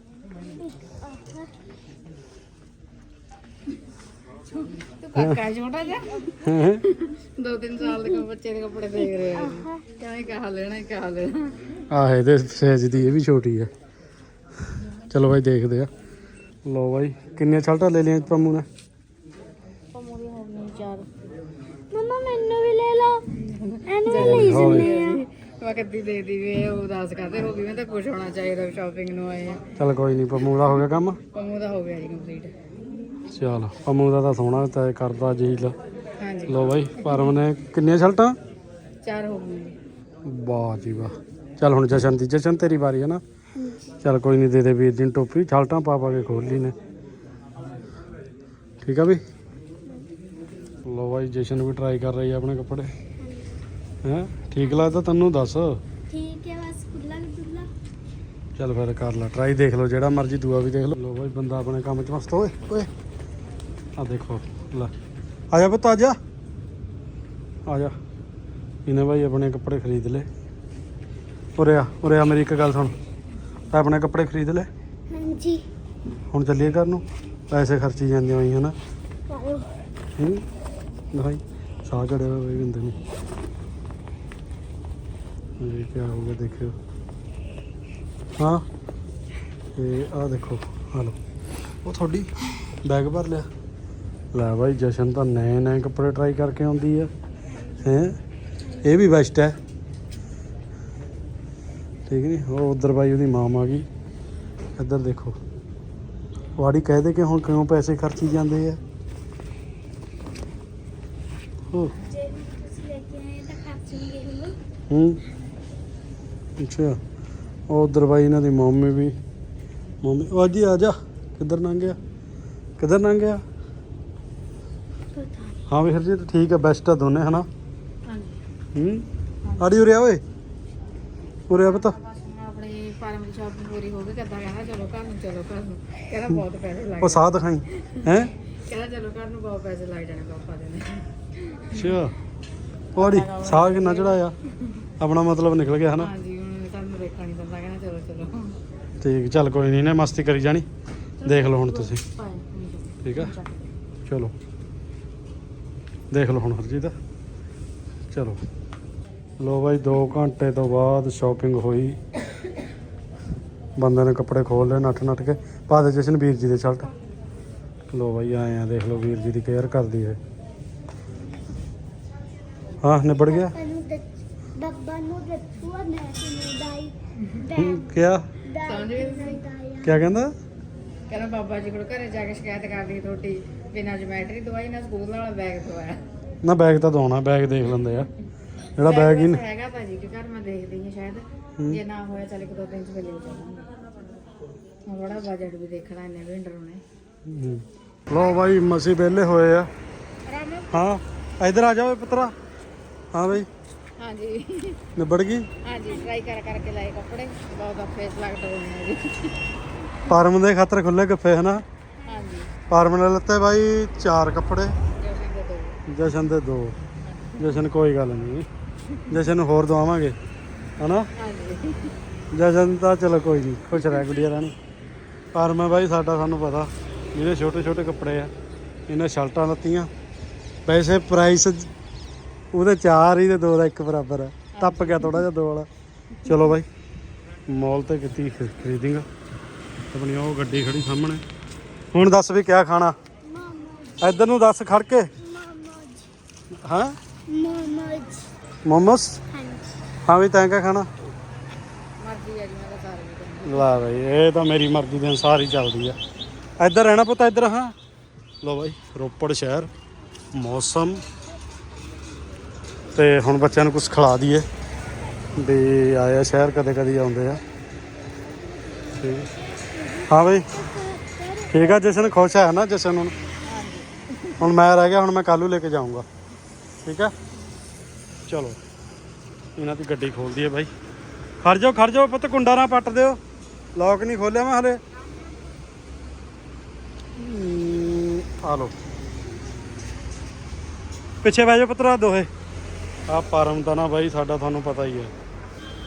ਕਾਕਾ ਛੋਟਾ ਜਿਹਾ? ਦੋ ਤਿੰਨ ਸਾਲ ਦੇ ਬੱਚੇ ਦੇ ਕੱਪੜੇ ਦੇਖ ਰਹੇ ਆ। ਕਹਿੰਦੇ ਕਹਾ ਲੈਣਾ ਕਹਾ ਲੈਣਾ। ਆਹ ਇਹਦੇ ਸਾਈਜ਼ ਦੀ ਇਹ ਵੀ ਛੋਟੀ ਹੈ ਚਲੋ ਬਾਈ ਦੇਖਦੇ ਆ। ਲੋ ਬਾਈ ਕਿੰਨੀਆਂ ਛਲਟਾਂ ਲੈ ਲਈਆਂ ਪੰਮੂ ਨੇ? ਹੋ ਗਈ ਚਾਰ ਮਮਾ ਮੈਨੂੰ ਵੀ ਲੈ ਲਓ ਇਹਨੂੰ ਵੀ ਲਈ ਹੌਲੀ। ਜੰਨੇ ਆ ਮੈਂ ਕਦੀ ਦੇ ਦੀ ਵੀ ਇਹ ਉਦਾਸ ਕਰਦੇ ਹੋ ਗਈ ਮੈਂ ਤਾਂ ਖੁਸ਼ ਹੋਣਾ ਚਾਹੀਦਾ ਸ਼ਾਪਿੰਗ ਨੂੰ ਆਏ ਆ। ਚੱਲ ਕੋਈ ਨਹੀਂ ਪੰਮੂ ਦਾ ਹੋ ਗਿਆ ਕੰਮ? ਪੰਮੂ ਦਾ ਹੋ ਗਿਆ ਜੀ ਕੰਪਲੀਟ ਚੱਲ ਪੰਮੂ ਦਾ ਤਾਂ ਸੋਹਣਾ ਤੇ ਕਰਦਾ ਜੀਲ। ਹਾਂਜੀ। ਲੋ ਬਾਈ ਪਰਮ ਨੇ ਕਿੰਨੀਆਂ ਸ਼ਰਟਾਂ? ਚਾਰ ਹੋ ਜੀ। ਵਾਹ ਜੀ ਵਾਹ। ਚੱਲ ਹੁਣ ਜਸ਼ਨ ਦੀ ਜਸ਼ਨ ਤੇਰੀ ਵਾਰੀ ਹੈ ਨਾ। ਚੱਲ ਕੋਈ ਨਹੀਂ ਦੇ ਦੇ ਵੀਰ ਨੂੰ ਟੋਪੀ ਛਾਲਟਾਂ ਪਾ ਪਾ ਕੇ ਖੋਲ ਲਈ ਨੇ। ਠੀਕ ਆ ਵੀ ਲੋ ਬਾਈ ਜਸ਼ਨ ਵੀ ਟਰਾਈ ਕਰ ਰਹੀ ਹੈ ਆਪਣੇ ਕੱਪੜੇ। ਹੈ? ਠੀਕ ਲੱਗਦਾ ਤੈਨੂੰ? ਦੱਸ। ਠੀਕ ਹੈ ਬਸ ਖੁੱਲਾ ਖੁੱਲਾ ਚੱਲ ਫਿਰ ਕਰ ਲੈ ਟਰਾਈ ਦੇਖ ਲਓ ਜਿਹੜਾ ਮਰਜ਼ੀ ਦੂਆ ਵੀ ਦੇਖ ਲਓ। ਲੋ ਬਾਈ ਬੰਦਾ ਆਪਣੇ ਕੰਮ 'ਚ ਮਸਤ ਓਏ ਓਏ। ਆ ਦੇਖੋ ਲੈ। ਆ ਜਾ ਪੁੱਤ ਆ ਜਾ। ਆ ਜਾ। ਇਹਨੇ ਬਾਈ ਆਪਣੇ ਕੱਪੜੇ ਖਰੀਦ ਲਏ। ਉਰੇ ਆ ਉਰੇ ਆ ਮੇਰੀ ਇੱਕ ਗੱਲ ਸੁਣ। ਤੈਂ ਆਪਣੇ ਕੱਪੜੇ ਖਰੀਦ ਲਏ। ਹਾਂਜੀ। ਹੁਣ ਚੱਲੀਏ ਘਰ ਨੂੰ। ਪੈਸੇ ਖਰਚੀ ਜਾਂਦੇ ਹੋਈ ਹਨਾ? ਹੂੰ? ਭਾਈ ਸਾਹ ਚੜਿਆ ਹੋਇਆ ਵੀ ਹੁੰਦੇ ਨੇ। ਇਹ ਕੀ ਹੋ ਗਿਆ ਦੇਖਿਓ। ਹਾਂ ਇਹ ਆ ਦੇਖੋ ਆ ਲਓ। ਉਹ ਤੁਹਾਡੀ ਬੈਗ ਭਰ ਲਿਆ। ਲੈ ਭਾਈ ਜਸ਼ਨ ਤਾਂ ਨਏ ਨਏ ਕੱਪੜੇ ਟਰਾਈ ਕਰਕੇ ਆਉਂਦੀ ਆ। ਹੈ? ਇਹ ਵੀ ਬੈਸਟ ਹੈ। ਠੀਕ ਨਹੀਂ ਉਹ ਉਧਰ ਭਾਈ ਉਹਦੀ ਮਾਮ ਆ ਗਈ। ਇੱਧਰ ਦੇਖੋ। ਵਾੜੀ ਕਹਿ ਦੇ ਕਿ ਹੁਣ ਕਿਉਂ ਪੈਸੇ ਖਰਚੀ ਜਾਂਦੇ ਆ? ਹੋ ਤਾਂ ਹੂੰ। ਅੱਛਾ ਉਹ ਬਾਈ ਇਹਨਾਂ ਦੀ ਮੰਮੀ ਵੀ। ਮੰਮੀ ਉਹ ਹੀ ਆ ਜਾ। ਕਿੱਧਰ ਲੰਘ ਗਿਆ? ਕਿੱਧਰ ਲੰਘ ਗਿਆ? ਹਾਂ ਵੀ ਹਰਜੀਤ ਠੀਕ ਹੈ ਬੈਸਟ ਆ ਦੋਨੇ ਹਨਾ? ਹਾਂਜੀ। ਹੂੰ? ਆੜੀ ਉਰੇ ਆ ਓਏ। ਉਰੇ ਆ ਪਤਾ। ਆਪਣੀ ਫਾਰਮ ਦੀ ਸ਼ਾਪਿੰਗ ਪੂਰੀ ਹੋ ਗਈ ਕਿੱਦਾਂ ਕਹਿੰਦਾ ਚਲੋ ਘਰ ਨੂੰ ਚਲੋ ਘਰ ਨੂੰ। ਕਹਿੰਦਾ ਬਹੁਤ ਪੈਸੇ ਲੱਗ ਉਹ ਸਾਹ ਦਿਖਾਈ। ਹੈ? ਕਹਿੰਦਾ ਚਲੋ ਘਰ ਨੂੰ ਬਹੁਤ ਪੈਸੇ ਲੱਗ ਜਾਣੇ ਪਾਪਾ ਦੇ ਨੇ। ਅੱਛਾ। ਆੜੀ ਸਾਹ ਕਿੰਨਾ ਚੜਾਇਆ? ਆਪਣਾ ਮਤਲਬ ਨਿਕਲ ਗਿਆ ਹਨਾ? ਹਾਂਜੀ ਹੁਣ ਤੁਹਾਨੂੰ ਦੇਖਣਾ ਨਹੀਂ ਪੈਂਦਾ ਕਹਿੰਦਾ ਚਲੋ ਚਲੋ ਠੀਕ ਚੱਲ ਕੋਈ ਨਹੀਂ ਨੇ ਮਸਤੀ ਕਰੀ ਜਾਣੀ। ਦੇਖ ਲਓ ਹੁਣ ਤੁਸੀਂ। ਠੀਕ ਆ। ਚਲੋ। ਦੇਖ ਲਓ ਹੁਣ ਹਰਜੀਤ। ਚਲੋ। ਲੋ ਬਾਈ 2 ਘੰਟੇ ਤੋਂ ਬਾਅਦ ਸ਼ਾਪਿੰਗ ਹੋਈ। ਬੰਦੇ ਨੇ ਕੱਪੜੇ ਖੋਲ ਲਏ ਨੱਠ ਨੱਠ ਕੇ। ਪਾ ਦੇ ਜਸ਼ਨ ਵੀਰ ਜੀ ਦੇ ਸ਼ਰਟ। ਲੋ ਬਾਈ ਆਏ ਆ ਦੇਖ ਲਓ ਵੀਰ ਜੀ ਦੀ ਕੇਅਰ ਕਰਦੀ ਹੈ। ਹਾਂ ਨਿਬੜ ਗਿਆ? ਬੱਬਾ ਨੂੰ ਦੱਸੂਆ ਮੈਂ ਤੈਨੂੰ ਦਾਈ ਕਿਆ ਸਮਝ ਗਏ? ਤੁਸੀਂ? ਕਿਆ ਕਹਿੰਦਾ? ਕਹਿੰਦਾ ਬਾਬਾ ਜੀ ਕੋਲ ਘਰੇ ਜਾ ਕੇ ਸ਼ਿਕਾਇਤ ਕਰਦੀ ਤੁਹਾਡੀ ਬਿਨਾਂ ਜਮੈਟਰੀ ਦਵਾਈ ਨਾ ਸਕੂਲ ਵਾਲਾ ਬੈਗ ਦਵਾਇਆ। ਨਾ ਬੈਗ ਤਾਂ ਦੋਣਾ ਬੈਗ ਦੇਖ ਲੈਂਦੇ ਆ। ਜਿਹੜਾ ਬੈਗ ਹੀ ਵੈਸੇ ਹੈਗਾ ਤਾਂ ਜੀ ਕਿ ਘਰ ਮੈਂ ਦੇਖਦੀ ਹਾਂ ਸ਼ਾਇਦ। ਜੇ ਨਾ ਹੋਇਆ ਚੱਲ ਇੱਕ ਦੋ ਦਿਨ ਚ ਵੇਲੇ ਚੱਲਾਂਗੇ ਹੁਣ ਥੋੜਾ ਬਜਟ ਵੀ ਦੇਖਣਾ ਇੰਨੇ ਵੀ ਡਰਾਉਣੇ ਹੂੰ। ਲੋ ਬਾਈ ਮਸੀ ਵਿਹਲੇ ਹੋਏ ਆ। ਹਾਂ ਇਧਰ ਆ ਜਾਓ ਪੁੱਤਰਾ। ਹਾਂ ਬਾਈ। ਹਾਂਜੀ। ਨਿਬੜ ਗਈ? ਹਾਂਜੀ ਟਰਾਈ ਕਰ ਕਰਕੇ ਲਾਏ ਕੱਪੜੇ। ਬਹੁਤ ਫੇਸ ਲੱਗਦਾ ਹੋਣਾ ਜੀ। ਪਰਮ ਦੇ ਖਾਤਰ ਖੁੱਲੇ ਗੱਫੇ ਹਨਾ? ਹਾਂਜੀ। ਪਰਮ ਨੇ ਲੱਤੇ ਬਾਈ ਚਾਰ ਕੱਪੜੇ। ਜੋ ਕਹਿੰਦੇ ਦੋ। ਜਸ਼ਨ ਦੇ ਦੋ। ਜਸ਼ਨ ਕੋਈ ਗੱਲ ਨਹੀਂ। ਜਸ਼ਨ ਨੂੰ ਹੋਰ ਦਵਾਵਾਂਗੇ ਹਨਾ? ਹਾਂਜੀ। ਜਸ਼ਨ ਤਾਂ ਚਲੋ ਕੋਈ ਨਹੀਂ ਖੁਸ਼ ਰਹਿ ਗੁੱਡੀਆ ਰਾਣੀ। ਪਰਮ ਹੈ ਬਾਈ ਸਾਡਾ ਸਾਨੂੰ ਪਤਾ। ਜਿਹਨੇ ਛੋਟੇ ਛੋਟੇ ਕੱਪੜੇ ਆ। ਇਹਨੇ ਸ਼ਰਟਾਂ ਲੱਤੀਆਂ ਵੈਸੇ ਪ੍ਰਾਈਸ ਉਹਦੇ ਚਾਰ ਹੀ ਤੇ ਦੋ ਦਾ ਇੱਕ ਬਰਾਬਰ ਹੈ ਟੱਪ ਗਿਆ ਥੋੜਾ ਜਿਹਾ ਦੋ ਵਾਲਾ। ਚਲੋ ਬਾਈ, ਮਾਲ ਤੇ ਕੀਤੀ ਖਰੀਦਿੰਗ। ਆਪਣੀ ਉਹ ਗੱਡੀ ਖੜੀ ਸਾਹਮਣੇ। ਹੁਣ ਦੱਸ ਵੀ ਕਿਆ ਖਾਣਾ? ਇੱਧਰ ਨੂੰ ਦੱਸ ਖੜ ਕੇ ਮਾਮਾ ਹਾਂ? ਮਾਮਾ ਮੋਮੋਸ? ਹਾਂ ਵੀ ਤੈਂ ਕਿਆ ਖਾਣਾ? ਮਰਜ਼ੀ ਆ ਜੀ ਮੈਂ ਤਾਂ ਸਾਰੇ ਲਾ ਬਈ, ਇਹ ਤਾਂ ਮੇਰੀ ਮਰਜ਼ੀ ਦੇ ਅਨਸਾਰ ਹੀ ਚੱਲਦੀ ਆ। ਇੱਧਰ ਰਹਿਣਾ ਪੁੱਤ, ਇੱਧਰ, ਹਾਂ। ਲੋ ਬਾਈ, ਰੋਪੜ ਸ਼ਹਿਰ। ਮੌਸਮ ਤੇ ਹੁਣ ਬੱਚਿਆਂ ਨੂੰ ਕੁਝ ਖਿਲਾ ਦਈਏ। ਵੀ ਆਇਆ ਸ਼ਹਿਰ ਕਦੇ ਕਦੇ ਆਉਂਦੇ ਆ। ਠੀਕ। ਹਾਂ ਬਈ। ਠੀਕ ਆ ਜਸ਼ਨ ਖੁਸ਼ ਹੈ ਨਾ ਜਸ਼ਨ ਹੁਣ? ਹੁਣ ਮੈਂ ਰਹਿ ਗਿਆ ਹੁਣ ਮੈਂ ਕੱਲੂ ਲੈ ਕੇ ਜਾਊਂਗਾ। ਠੀਕ ਆ? ਚਲੋ। ਇਹਨਾਂ ਦੀ ਗੱਡੀ ਖੋਲਦੀ ਹੈ ਬਾਈ। ਖੜ ਜਾਓ ਖੜ ਜਾਓ ਪੁੱਤ ਕੁੰਡਾ ਨਾ ਪੱਟ ਦਿਓ। ਲੌਕ ਨਹੀਂ ਖੋਲਿਆ ਮੈਂ ਹਲੇ। ਹਮ, ਆ ਲੋ ਪਿੱਛੇ ਬਹਿ ਜਾਓ ਪੁੱਤਰਾ ਦੋਹੇ। ਆ ਪਰਮ ਤਾਂ ਨਾ ਬਾਈ, ਸਾਡਾ ਤੁਹਾਨੂੰ ਪਤਾ ਹੀ ਹੈ।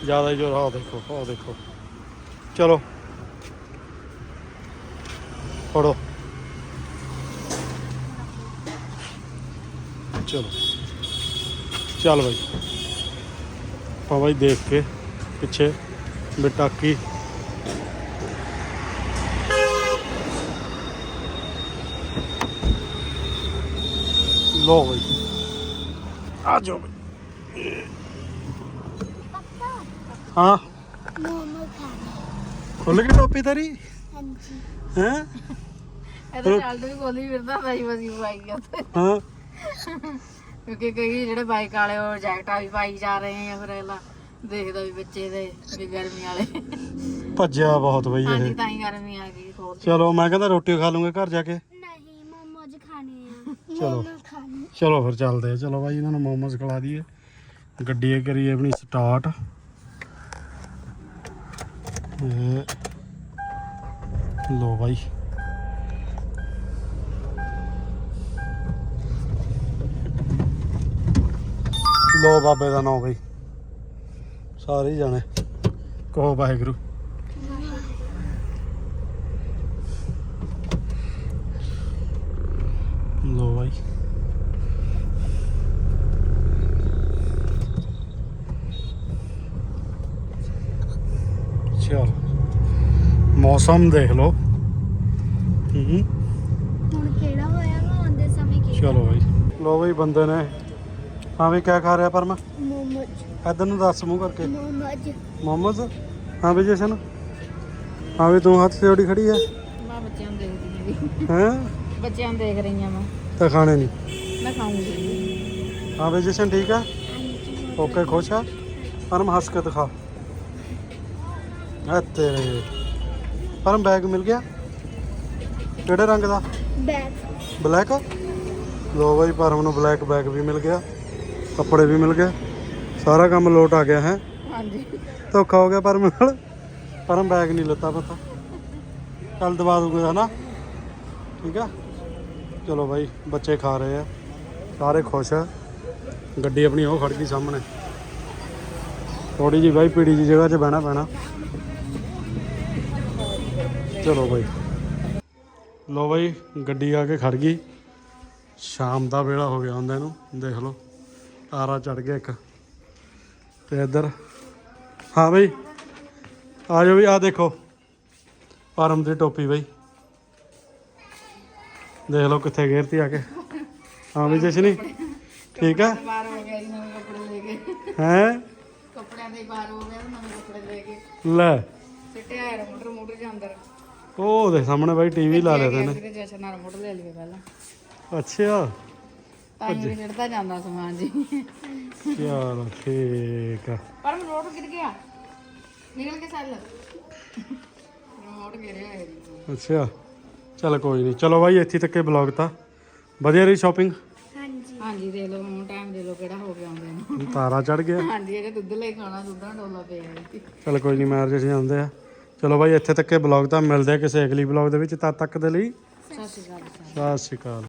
ਜ਼ਿਆਦਾ ਹੀ ਜੋਰ, ਆਹ ਦੇਖੋ ਆਹ ਦੇਖੋ। ਚਲੋ। ਫੜੋ। ਚਲੋ। ਚੱਲ ਬਾਈ। ਆਪਾਂ ਬਾਈ ਦੇਖ ਕੇ ਪਿੱਛੇ ਬਟਾਕੀ ਲੋ ਬਾਈ। ਆ ਜਾਓ ਬਾਈ ਹਾਂ। ਮੋਮੋ ਖਾਣੇ ਖੁੱਲ ਗਈ ਟੋਪੀ ਤੇਰੀ? ਹਾਂਜੀ। ਹੈ? ਇਹ ਤਾਂ ਚੱਲਦੇ ਵੀ ਕੋਲੀ ਫਿਰਦਾ ਬਾਈ ਵਸੀ ਪਾਈ ਗਿਆ ਹਾਂ। ਕਿਉਂਕਿ ਕਈ ਜਿਹੜੇ ਬਾਈਕ ਵਾਲੇ ਉਹ ਜੈਕਟਾਂ ਵੀ ਪਾਈ ਜਾ ਰਹੇ ਆ ਫਿਰ ਅਗਲਾ। ਦੇਖਦਾ ਵੀ ਬੱਚੇ ਦੇ ਵੀ ਗਰਮੀ ਵਾਲੇ। ਭੱਜਿਆ ਬਹੁਤ ਬਈ ਹਾਂਜੀ ਇਹ ਤਾਂ ਹੀ ਗਰਮੀ ਆ ਗਈ ਖੋਲ ਚਲੋ ਮੈਂ ਕਹਿੰਦਾ ਰੋਟੀ ਖਾ ਲੂੰਗੇ ਘਰ ਜਾ ਕੇ। ਨਹੀਂ ਮੋਮੋਜ ਖਾਣੇ ਆ। ਚਲੋ। ਮੋਮੋ ਖਾਣੇ। ਚਲੋ ਫਿਰ ਚੱਲਦੇ ਆ। ਚਲੋ ਬਾਈ ਇਹਨਾਂ ਨੂੰ ਮੋਮੋਸ ਖਿਲਾ ਦਈਏ। ਗੱਡੀ ਇਹ ਕਰੀਏ ਆਪਣੀ ਸਟਾਰਟ ਲੋ ਬਾਈ। ਲੋ ਬਾਬੇ ਦਾ ਨਾਮ ਬਈ। ਸਾਰੇ ਹੀ ਜਾਣੇ। ਕਹੋ ਵਾਹਿਗੁਰੂ ਲੋ ਬਾਈ ਚਲ ਮੌਸਮ ਦੇਖ ਲਓ। ਹੂੰ। ਹੁਣ ਕਿਹੜਾ ਹੋਇਆ ਵਾ ਆਉਂਦੇ ਸਮੇਂ ਕੀ ਚਲੋ ਬਾਈ। ਲੋ ਬਾਈ ਬੰਦੇ ਨੇ। ਹਾਂ ਵੀ ਕਿਆ ਖਾ ਰਿਹਾ ਪਰਮਾ? ਮੋਮੋਜ। ਇਧਰ ਨੂੰ ਦੱਸ ਮੂੰਹ ਕਰਕੇ। ਮੋਮੋਜ। ਮੁਹੰਮਦ ਹਾਂ ਵੀ ਜਸ਼ਨ। ਹਾਂ ਵੀ ਤੂੰ ਹੱਥ ਜੋੜੀ ਖੜੀ ਹੈ ਮੈਂ ਬੱਚਿਆਂ ਨੂੰ ਦੇਖਦੀ ਹਾਂ ਵੀ ਹੈ? ਬੱਚਿਆਂ ਨੂੰ ਦੇਖ ਰਹੀ ਹਾਂ ਮੈਂ। ਤਾਂ ਖਾਣੇ ਨਹੀਂ। ਮੈਂ ਖਾਊਂਗੀ। ਹਾਂ ਵੀ ਜਸ਼ਨ ਠੀਕ ਆ? ਓਕੇ ਖੁਸ਼ ਆ? ਪਰਮ ਹੱਸ ਕੇ ਦਿਖਾ। ਤੇਰੇ ਪਰਮ ਬੈਗ ਮਿਲ ਗਿਆ। ਕਿਹੜੇ ਰੰਗ ਦਾ? ਬੈਗ ਬਲੈਕ ਲੋ ਬਾਈ ਪਰਮ ਨੂੰ ਬਲੈਕ ਬੈਗ ਵੀ ਮਿਲ ਗਿਆ ਕੱਪੜੇ ਵੀ ਮਿਲ ਗਏ ਸਾਰਾ ਕੰਮ ਲੋਟ ਆ ਗਿਆ ਹੈ? ਹਾਂਜੀ। ਧੋਖਾ ਹੋ ਗਿਆ ਪਰਮ ਨਾਲ। ਪਰਮ ਬੈਗ ਨਹੀਂ ਲੱਤਾ ਪਤਾ। ਕੱਲ ਦਵਾ ਦੂੰਗਾ ਹਨਾ? ਠੀਕ ਆ? ਚਲੋ ਬਾਈ ਬੱਚੇ ਖਾ ਰਹੇ ਆ। ਸਾਰੇ ਖੁਸ਼ ਆ। ਗੱਡੀ ਆਪਣੀ ਉਹ ਖੜ ਗਈ ਸਾਹਮਣੇ। ਥੋੜੀ ਜੀ ਬਾਈ ਪੀੜੀ ਜੀ ਜਗ੍ਹਾ 'ਚ ਬਹਿਣਾ ਪੈਣਾ। ਚਲੋ ਬਾਈ। ਲੋ ਬਾਈ ਗੱਡੀ ਆ ਕੇ ਖੜ ਗਈ। ਸ਼ਾਮ ਦਾ ਵੇਲਾ ਹੋ ਗਿਆ ਹੁੰਦਾ ਇਹਨੂੰ ਦੇਖ ਲਓ। ਤਾਰਾ ਚੜ ਗਿਆ ਇੱਕ। ਤੇ ਇੱਧਰ ਹਾਂ ਬਈ ਆ ਜਾਓ ਵੀ ਆ ਦੇਖੋ। ਪਰਮ ਦੀ ਟੋਪੀ ਬਈ। ਦੇਖ ਲਓ ਕਿੱਥੇ ਗੇਰਤੀ ਆ ਕੇ। ਹਾਂ ਵੀ ਜਸ਼ਨੀ ਠੀਕ ਆ? ਬਾਹਰ ਹੋ ਗਿਆ ਜੀ ਨਵੇਂ ਕੱਪੜੇ ਲੈ ਕੇ। ਹੈ? ਕੱਪੜਿਆਂ ਦੇ ਬਾਹਰ ਹੋ ਗਿਆ ਨਵੇਂ ਕੱਪੜੇ ਲੈ ਕੇ। ਲੈ। ਸਿੱਟਿਆ ਹੈ ਮੋਟਰ ਮੋਟਰ ਅੰਦਰ। ਉਹ ਦੇ ਸਾਹਮਣੇ ਬਾਈ ਟੀਵੀ ਲਾ ਲਿਆ ਤੈਨੇ। ਤੇ ਜਸ਼ਨ ਨਾਲ ਮੋਟਰ ਲੈ ਲਈਏ ਪਹਿਲਾਂ। ਅੱਛਾ। ਤਾਂ ਹੀ ਵੀ ਸਿੱਟਦਾ ਜਾਂਦਾ ਸਮਾਨ ਜੀ। ਚਲੋ ਠੀਕ ਆ। ਪਰ ਰਿਮੋਟ ਗਿਰ ਗਿਆ। ਨਿਕਲ ਕੇ ਸੈੱਲ ਰਿਮੋਟ ਗਿਰਿਆ ਹੈ ਅੱਛਾ। ਚਲ ਕੋਈ ਨਹੀਂ। ਚਲੋ ਬਾਈ ਇੱਥੇ ਤੱਕੇ ਬਲੌਗ ਤਾਂ। ਵਧੀਆ ਰਹੀ ਸ਼ਾਪਿੰਗ ਹਾਂਜੀ। ਹਾਂਜੀ ਦੇ ਲਓ ਹੁਣ ਟਾਈਮ ਦੇ ਲਓ ਕਿਹੜਾ ਹੋ ਗਿਆ ਆਉਂਦੇ ਨੂੰ। ਤਾਰਾ ਚੜ ਗਿਆ। ਹਾਂਜੀ ਇਹਨੇ ਦੁੱਧ ਲੈ ਕੇ ਆਉਣਾ ਦੁੱਧ ਡੋਲਾ ਪਿਆ ਚਲ ਕੋਈ ਨਹੀਂ ਮੈਰਿਜ ਅਸੀਂ ਆਉਂਦੇ ਆ। ਚਲੋ ਬਾਈ ਇੱਥੇ ਤੱਕੇ ਬਲੌਗ ਤਾਂ ਮਿਲਦੇ ਆ ਕਿਸੇ ਅਗਲੀ ਬਲੌਗ ਦੇ ਵਿੱਚ ਤਦ ਤੱਕ ਦੇ ਲਈ ਸਤਿ ਸ਼੍ਰੀ ਅਕਾਲ। ਜੀ ਸਤਿ ਸ਼੍ਰੀ ਅਕਾਲ।